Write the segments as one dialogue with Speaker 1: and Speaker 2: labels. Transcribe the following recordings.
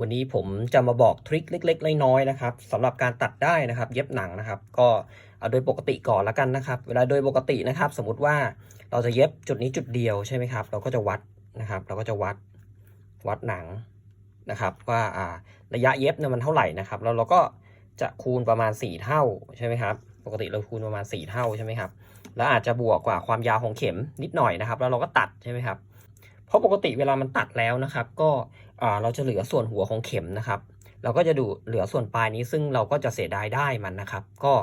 Speaker 1: วันนี้ผมจะมาบอกทริคเล็กๆน้อยๆนะครับสำหรับการตัดได้นะครับ เย็บหนังนะครับ ก็เอาโดยปกติก่อนละกันนะครับ เวลาโดยปกตินะครับ สมมุติว่าเราจะเย็บจุดนี้จุดเดียวใช่ไหมครับ เราก็จะวัดนะครับ เราก็จะวัดวัดหนังนะครับ ว่าอ่าระยะเย็บเนี่ยมันเท่าไหร่นะครับ แล้วเราก็จะคูณประมาณ 4 เท่าใช่ไหมครับ ปกติเราคูณประมาณ 4 เท่าใช่ไหมครับ แล้วอาจจะบวกกว่าความยาวของเข็มนิดหน่อยนะครับ แล้วเราก็ตัดใช่ไหมครับ ราะปกติเวลามันตัดแล้วนะครับ ก็เราจะเหลือส่วนหัวของเข็มนะครับ เราก็จะดูเหลือส่วนปลายนี้ซึ่งเราก็จะเสียดายได้มันนะครับ ก็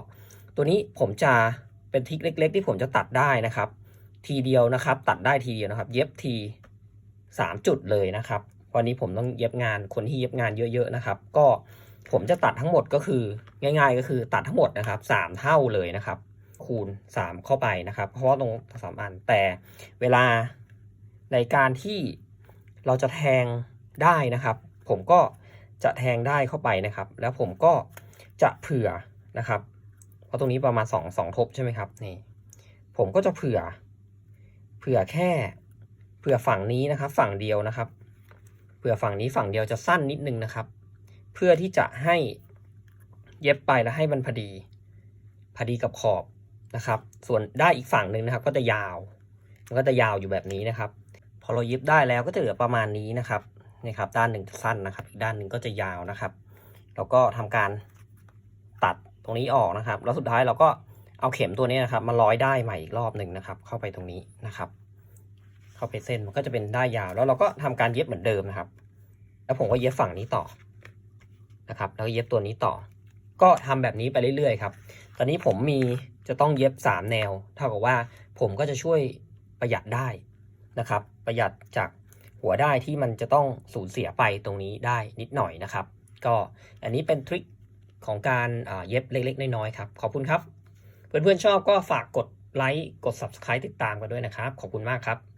Speaker 1: ตัวนี้ผมจะเป็นทริคเล็ก ๆ ที่ผมจะตัดได้นะครับ ทีเดียวนะครับ ตัดได้ทีเดียวนะครับ เย็บทีสามจุดเลยนะครับวันนี้ผมต้องเย็บงานคนที่เย็บงานเยอะๆนะครับ ก็ผมจะตัดทั้งหมดก็คือง่าย ๆ ก็คือตัดทั้งหมดนะครับสามเท่าเลยนะครับ คูณสามเข้าไปนะครับ เพราะว่าตรงสามอันแต่เวลา ในการที่เราจะแทงได้นะครับ ผมก็จะแทงได้เข้าไปนะครับ แล้วผมก็จะเผื่อนะครับ เพราะตรงนี้ประมาณสองสองทบใช่ไหมครับนี่ผมก็จะเผื่อ เผื่อแค่เผื่อฝั่งนี้นะครับ ฝั่งเดียวนะครับ เผื่อฝั่งนี้ฝั่งเดียวจะสั้นนิดนึงนะครับ เพื่อที่จะให้เย็บไปแล้วให้มันพอดีพอดีกับขอบนะครับ ส่วนได้อีกฝั่งหนึ่งนะครับ ก็จะยาว มันก็จะยาวอยู่แบบนี้นะครับ พอเราเย็บได้แล้วก็จะเหลือประมาณนี้นะครับนี่ครับ ด้านหนึ่งจะสั้นนะครับ อีกด้านหนึ่งก็จะยาวนะครับแล้วก็ทำการตัดตรงนี้ออกนะครับ แล้วสุดท้ายเราก็เอาเข็มตัวนี้นะครับ มาร้อยได้ใหม่อีกรอบหนึ่งนะครับ เข้าไปตรงนี้นะครับ เข้าไปเส้นมันก็จะเป็นได้ยาว แล้วเราก็ทำการเย็บเหมือนเดิมนะครับ แล้วผมก็เย็บฝั่งนี้ต่อนะครับ แล้วก็เย็บตัวนี้ต่อ ก็ทำแบบนี้ไปเรื่อยๆครับตอนนี้ผมมีจะต้องเย็บ3แนว เท่ากับว่าผมก็จะช่วยประหยัดได้ นะครับ ประหยัดจากหัวได้ที่มันจะต้องสูญเสียไปตรงนี้ได้นิดหน่อยนะครับ ก็อันนี้เป็นทริคของการเย็บเล็ก ๆ น้อยๆครับ ขอบคุณครับ เพื่อนๆชอบก็ฝากกดไลค์กด subscribe ติดตามกันด้วยนะครับ ขอบคุณมากครับ